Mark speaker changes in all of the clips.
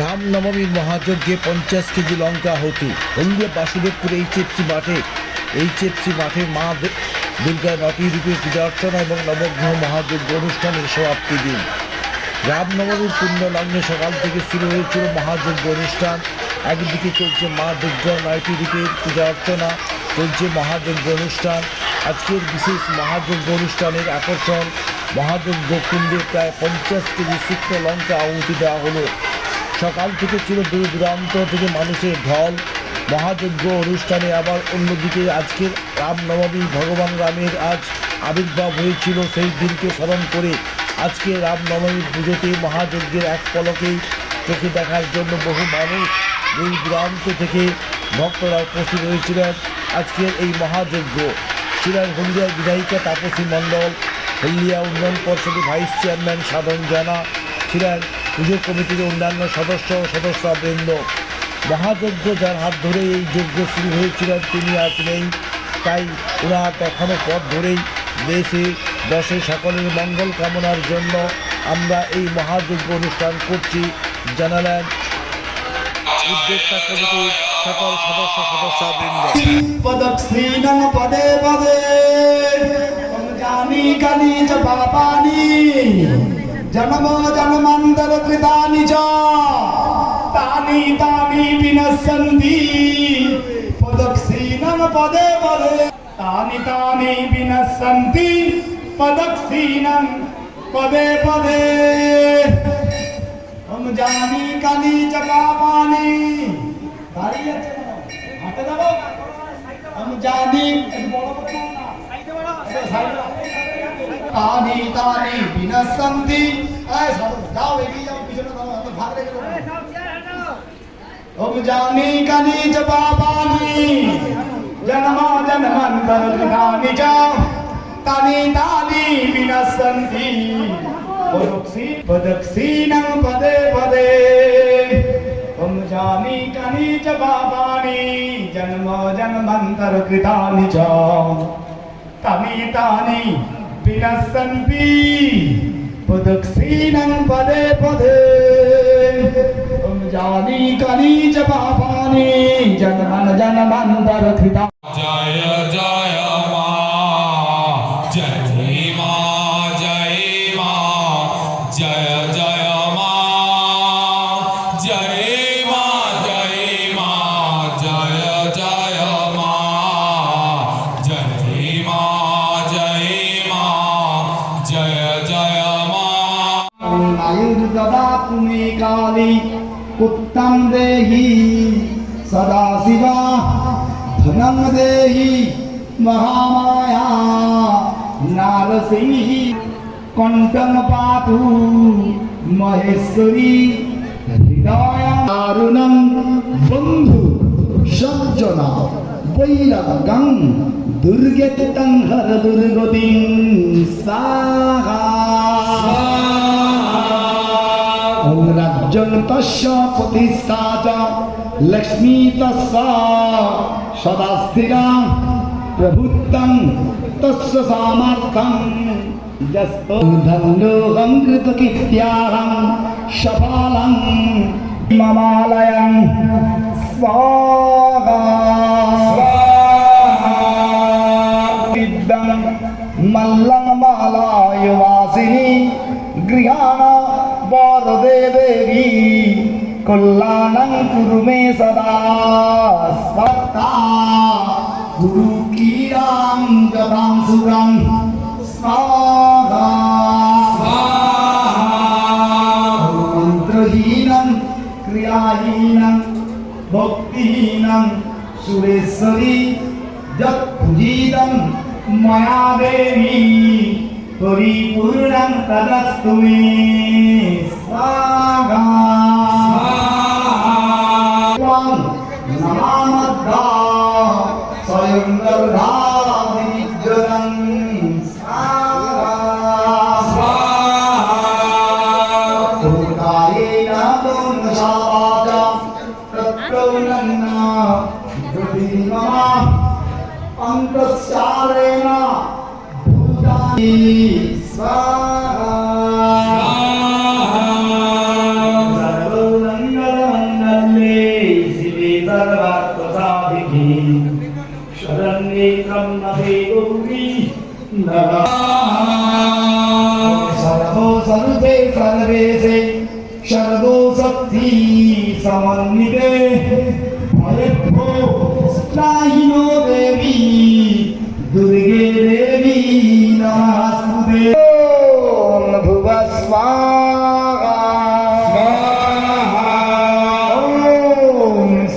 Speaker 1: রামনবমীর মহাযজ্ঞে পঞ্চাশ কেজি লঙ্কা হতি হলদিয়া বাসুদেবপুর এইচএফসি মাঠে এইচএফসি মাঠে মা দুর্গা নটি রূপে পূজা অর্চনা এবং নবগ্রহ মহাযজ্ঞ অনুষ্ঠানের সমাপ্তি দিন। রামনবমীর পূর্ণ লগ্নে সকাল থেকে শুরু হয়েছিল মহাযজ্ঞ অনুষ্ঠান। একদিকে চলছে মা দুর্গা নয়টি রূপের পূজা অর্চনা, চলছে মহাযজ্ঞ অনুষ্ঠান। আজকের বিশেষ মহাযজ্ঞ অনুষ্ঠানের আকর্ষণ, মহাযজ্ঞ কুণ্ডে প্রায় পঞ্চাশ কেজি শুকনো লঙ্কা আহুতি দেওয়া হলো। সকাল থেকে ছিল দূর দূরান্ত থেকে মানুষের ঢল। মহাযজ্ঞ অনুষ্ঠানে আবার অন্যদিকে আজকের রামনবমী ভগবান রামের আজ আবির্ভাব হয়েছিল। সেই দিনকে স্মরণ করে আজকে রামনবমী পুজোতে মহাযজ্ঞের এক পলকেই চোখে দেখার জন্য বহু মানুষ দূর দূরান্ত থেকে ভক্তরা উপস্থিত হয়েছিলেন। আজকের এই মহাযজ্ঞ ছিলেন হলদিয়ার বিধায়িকা তাপসী মণ্ডল, হলদিয়া উন্নয়ন পর্ষদের ভাইস চেয়ারম্যান সাধন জানা ছিলেন। পুজো কমিটির অন্যান্য সদস্য সদস্য সদস্যবৃন্দ। মহাযজ্ঞ যার হাত ধরে এই যজ্ঞ শুরু হয়েছিলেন তিনি আজ নেই। তাই ওনার এখনও পথ ধরেই দেশে, দশে সকলের মঙ্গল কামনার জন্য আমরা এই মহাযজ্ঞ অনুষ্ঠান করছি, জানালেন উদ্যোক্তা সদস্য, সদস্যবৃন্দ।
Speaker 2: जन्मो जन्मान्तर कृतानि च तानि तानि विनश्यन्ति पदक्षीणं पदे पदे तानि तानि विनश्यन्ति पदक्षीणं पदे पदे हम जानी कानी च पापानि দাঁড়িয়ে আছে কেন? হাঁটে যাবো আমি জানি একটু বড় কথা না। একটু तानी तानी बिना संधि ऐ साधु जाओ बेबी जाओ पीछे ना जाओ तो भाग रहे लोग तुम जानी कनी जबाबानी जन्मा जन्मांतर जानी जाओ। तानी तानी बिना संधि पदक्षी पदक्षी नंग पदे पदे। तुम जानी कनी जबाबानी जन्मा जन्मांतर कृतानी जाओ। तानी तानी
Speaker 3: বিনাশন্তি প্রদক্ষিণং পদে পদে। জানি কানি চ পাপানি। জন্মান জন্মান্তরক্ষিতা
Speaker 2: आयुर्ददा पुमे काली उत्तम देहि सदा शिवा धनं देहि महामाया नारसिंहि कण्ठं पातु महेश्वरी হৃদয় দারুণং বন্ধু সজ্জনা বৈরাগাং দুর্গেতং হর দুর্গতিং স্বাহা তস্য প্রতিষ্ঠা চ লক্ষ্মী তস্য সদা স্থিরা প্রভুত্তম তস্য সামর্থ্যম। ধন্যহং কৃতকীর্ত্যাহং সফলং মমালয়ং স্বা कल्याणं कुरु मे सदा स्वता गुरु कीरां गतां सुरं स्वाहा मन्त्रहीनं क्रियाहीनं भक्तिहीनं सुरेश्वरी यत्पूजितं मया देवी परिपूर्णं तदस्तु मे स्वाहा अङ्कस्यारेण भूतानि स्वाहा सर्वोरङ्गमण्डले शिवे सर्वात्मसाभिः नेत्रं न सर्वे शरदो समन्विते। देवी दुर्गे देवी नमस्तुते ॐ भुवस्वाहा स्वाहा।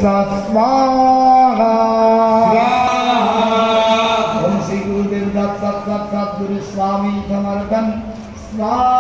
Speaker 2: सस्वाहा सत सत गुरु स्वामी समर्पण स्वाहा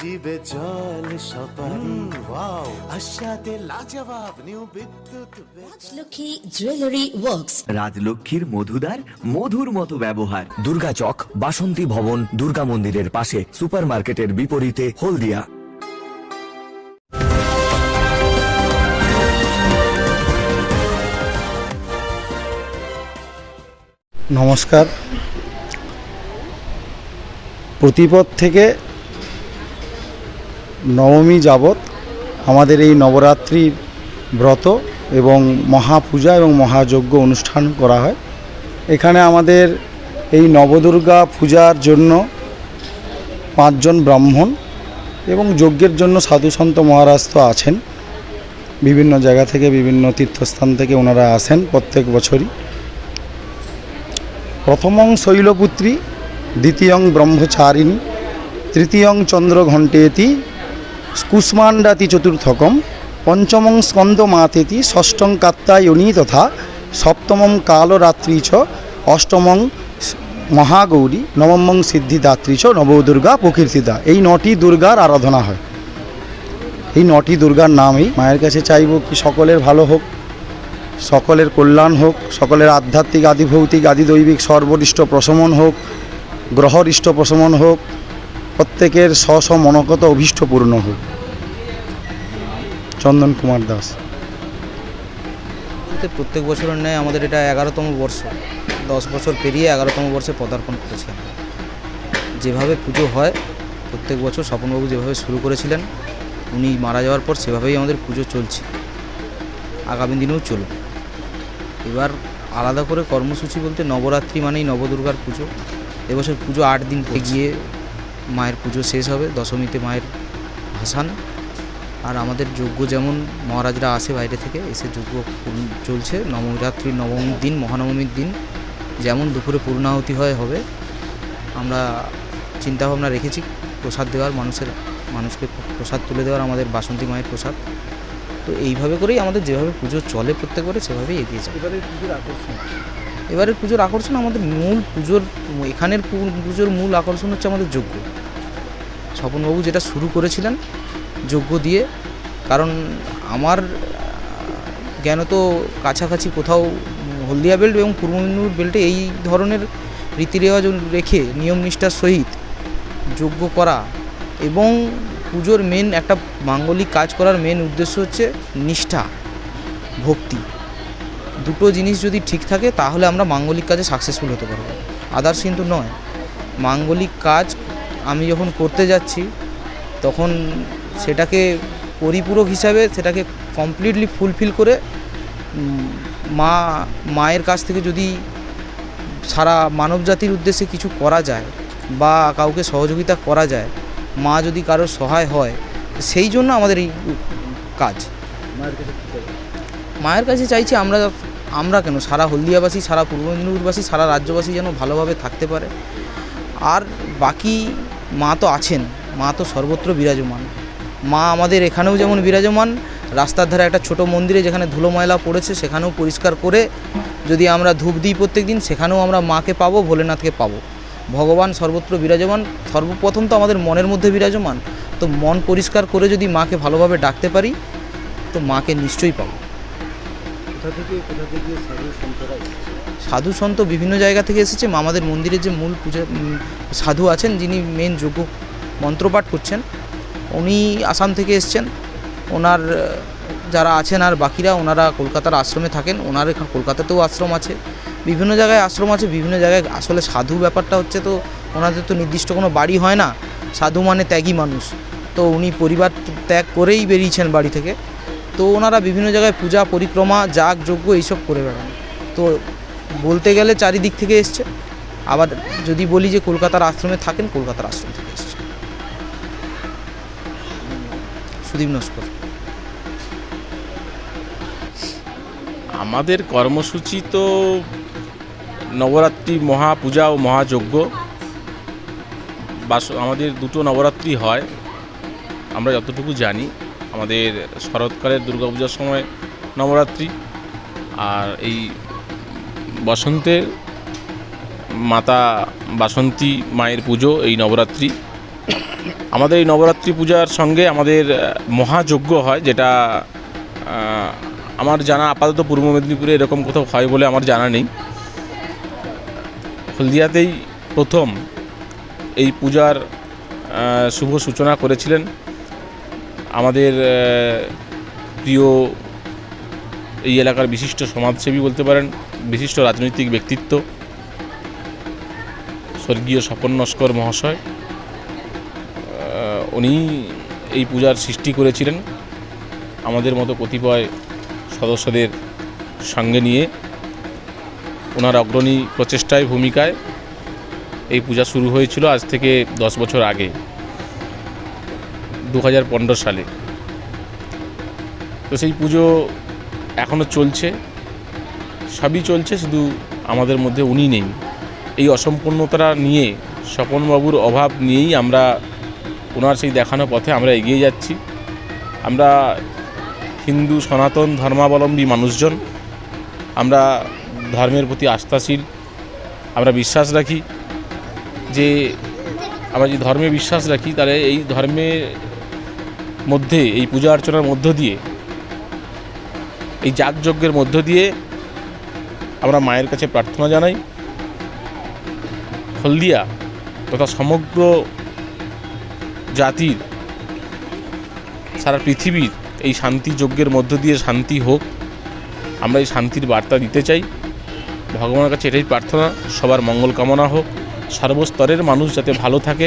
Speaker 4: জিবে জল সপারি ওয়াও আশাতে লাজবাব new Bidyut
Speaker 5: Rajlakshmi jewellery works
Speaker 6: রাজলক্ষ্মীর মধুদার মধুর মতো ব্যবহার।
Speaker 7: দুর্গা চক বাসন্তী ভবন দুর্গা মন্দিরের পাশে সুপারমার্কেটের বিপরীতে হলদিয়া।
Speaker 8: নমস্কার। প্রতিপদ থেকে নবমী যাবৎ আমাদের এই নবরাত্রির ব্রত এবং মহাপূজা এবং মহাযজ্ঞ অনুষ্ঠান করা হয়। এখানে আমাদের এই নবদুর্গা পূজার জন্য পাঁচজন ব্রাহ্মণ এবং যজ্ঞের জন্য সাধু সন্ত মহারাজ তো আছেন। বিভিন্ন জায়গা থেকে, বিভিন্ন তীর্থস্থান থেকে ওনারা আসেন প্রত্যেক বছরই। প্রথমং শৈলপুত্রী, দ্বিতীয়ং ব্রহ্মচারিণী, তৃতীয়ং চন্দ্রঘণ্টেতি কুষ্মাণ্ডাতি চতুর্থকম, পঞ্চমং স্কন্দমাতেতি, ষষ্ঠং কাত্তায়নী তথা সপ্তমং কালরাত্রি চ, অষ্টমং মহাগৌরী, নবমং সিদ্ধিদাত্রী চ, নবদুর্গা প্রকীর্তিতা। এই নটি দুর্গার আরাধনা হয়। এই নটি দুর্গার নামই মায়ের কাছে চাইব কি সকলের ভালো হোক, সকলের কল্যাণ হোক, সকলের আধ্যাত্মিক আদি ভৌতিক আদি দৈবিক সর্বরিষ্ট প্রশমন হোক গ্রহরিষ্ট প্রশমন হোক প্রত্যেকের স্ব স্ব মনগত অভীষ্ট পূর্ণ হোক। চন্দন কুমার দাস।
Speaker 9: প্রত্যেক বছরের ন্যায় আমাদের এটা এগারোতম বর্ষ। দশ বছর পেরিয়ে এগারোতম বর্ষে পদার্পণ করেছি যেভাবে পুজো হয়, প্রত্যেক বছর স্বপনবাবু যেভাবে শুরু করেছিলেন, উনি মারা যাওয়ার পর সেভাবেই আমাদের পুজো চলছে। আগামী দিনেও চলবে। এবার আলাদা করে কর্মসূচি বলতে নবরাত্রি মানেই নবদুর্গার পুজো। এবছর পুজো আট দিন গিয়ে মায়ের পুজো শেষ হবে, দশমীতে মায়ের ভাসান। আর আমাদের যজ্ঞ যেমন মহারাজরা আসে বাইরে থেকে, এসে যজ্ঞ চলছে। নবরাত্রির নবমীর দিন, মহানবমীর দিন, যেমন দুপুরে পূর্ণাহুতি হয়, হবে। আমরা চিন্তাভাবনা রেখেছি প্রসাদ দেওয়ার, মানুষের, মানুষকে প্রসাদ তুলে দেওয়ার, আমাদের বাসন্তী মায়ের প্রসাদ। তো এইভাবে করেই আমাদের যেভাবে পুজো চলে প্রত্যেকবারে, সেভাবেই এগিয়ে যায়। এবারের পুজোর আকর্ষণ আমাদের মূল পুজোর এখানের পুজোর মূল আকর্ষণ হচ্ছে আমাদের যজ্ঞ। স্বপনবাবু যেটা শুরু করেছিলেন যোগ্য দিয়ে কারণ আমার আহ, তো কাছাকাছি কোথাও হলদিয়া বেল্ট এবং পূর্ব মেদিনীপুর বেল্টে এই ধরনের রীতি রেওয়াজ রেখে নিয়ম নিষ্ঠার সহিত যোগ্য করা এবং পুজোর মেন একটা মাঙ্গলিক কাজ করার মেন উদ্দেশ্য হচ্ছে নিষ্ঠা ভক্তি। দুটো জিনিস যদি ঠিক থাকে তাহলে আমরা মাঙ্গলিক কাজে সাকসেসফুল হতে পারব। আদার্স কিন্তু নয়। মাঙ্গলিক কাজ আমি যখন করতে যাচ্ছি তখন সেটাকে পরিপূরক হিসাবে সেটাকে কমপ্লিটলি ফুলফিল করে মা মায়ের কাছ থেকে যদি সারা মানব জাতির উদ্দেশ্যে কিছু করা যায় বা কাউকে সহযোগিতা করা যায় মা যদি কারোর সহায় হয় সেই জন্য আমাদের এই কাজ। মায়ের কাছে চাইছি আমরা আমরা কেন? সারা হলদিয়াবাসী, সারা পূর্ব মেদিনীপুরবাসী, সারা রাজ্যবাসী যেন ভালোভাবে থাকতে পারে। আর বাকি মা তো আছেন, মা তো সর্বত্র বিরাজমান। মা আমাদের এখানেও যেমন বিরাজমান, রাস্তার ধারে একটা ছোট মন্দিরে যেখানে ধুলো ময়লা পড়েছে, সেখানেও পরিষ্কার করে যদি আমরা ধূপ দিই প্রত্যেক দিন সেখানেও আমরা মাকে পাবো, ভোলেনাথকে পাবো। ভগবান সর্বত্র বিরাজমান, সর্বপ্রথম তো আমাদের মনের মধ্যে বিরাজমান। তো মন পরিষ্কার করে যদি মাকে ভালোভাবে ডাকতে পারি, তো মাকে নিশ্চয়ই পাবো। সাধু সন্ত বিভিন্ন জায়গা থেকে এসেছে। মা আমাদের মন্দিরের যে মূল পূজা সাধু আছেন, যিনি মেন যোগ্য মন্ত্রপাঠ করছেন, উনি আসাম থেকে এসছেন। ওনার, যারা আছেন আর বাকিরা, ওনারা কলকাতার আশ্রমে থাকেন। ওনার এখানে কলকাতাতেও আশ্রম আছে। বিভিন্ন জায়গায় আশ্রম আছে, বিভিন্ন জায়গায় আসলে সাধু ব্যাপারটা হচ্ছে তো, ওনাদের তো নির্দিষ্ট কোনো বাড়ি হয় না। সাধু মানে ত্যাগী মানুষ। তো উনি পরিবার ত্যাগ করেই বেরিয়েছেন বাড়ি থেকে। তো ওনারা বিভিন্ন জায়গায় পূজা, পরিক্রমা, যাগ, যজ্ঞ এইসব করে বেড়ান। তো বলতে গেলে চারিদিক থেকে এসছে। আবার যদি বলি যে কলকাতার আশ্রমে থাকেন, কলকাতার আশ্রম থেকে এসছে। সুদীপ নস্কর।
Speaker 10: আমাদের কর্মসূচি তো নবরাত্রি মহাপূজা ও মহাযজ্ঞ বাস, আমাদের দুটো নবরাত্রি হয়। আমরা যতটুকু জানি। আমাদের শরৎকালের দুর্গাপূজার সময় নবরাত্রি আর এই বসন্তের মাতা বাসন্তী মায়ের পুজো, এই নবরাত্রি। আমাদের এই নবরাত্রি পূজার সঙ্গে আমাদের মহাযজ্ঞ হয়, যেটা আমার জানা আপাতত পূর্ব মেদিনীপুরে এরকম কোথাও হয় বলে আমার জানা নেই। হলদিয়াতেই প্রথম এই পূজার শুভ সূচনা করেছিলেন আমাদের প্রিয় এই এলাকার বিশিষ্ট সমাজসেবী বলতে পারেন, বিশিষ্ট রাজনৈতিক ব্যক্তিত্ব, স্বর্গীয় স্বপন নস্কর মহাশয় উনি এই পূজার সৃষ্টি করেছিলেন। আমাদের মতো কতিপয় সদস্যদের সঙ্গে নিয়ে ওনার অগ্রণী প্রচেষ্টায়, ভূমিকায় এই পূজা শুরু হয়েছিল আজ থেকে দশ বছর আগে। দু হাজার পনেরো সালে। তো সেই পুজো এখনও চলছে। সবই চলছে, শুধু আমাদের মধ্যে উনি নেই। এই অসম্পূর্ণতা নিয়ে স্বপনবাবুর অভাব নিয়েই আমরা ওনার সেই দেখানো পথে আমরা এগিয়ে যাচ্ছি। আমরা হিন্দু, সনাতন, ধর্মাবলম্বী মানুষজন। আমরা ধর্মের প্রতি আস্থাশীল। আমরা বিশ্বাস রাখি যে, আমরা যে ধর্মে বিশ্বাস রাখি, তাহলে এই ধর্মের মধ্যে, এই পূজা অর্চনার মধ্য দিয়ে, এই যাগযজ্ঞের মধ্য দিয়ে আমরা মায়ের কাছে প্রার্থনা জানাই। হলদিয়া তথা সমগ্র জাতির, সারা পৃথিবীর এই শান্তি যজ্ঞের মধ্য দিয়ে শান্তি হোক, আমরা এই শান্তির বার্তা দিতে চাই। ভগবানের কাছে এটাই প্রার্থনা, সবার মঙ্গল কামনা হোক। সর্বস্তরের মানুষ যাতে ভালো থাকে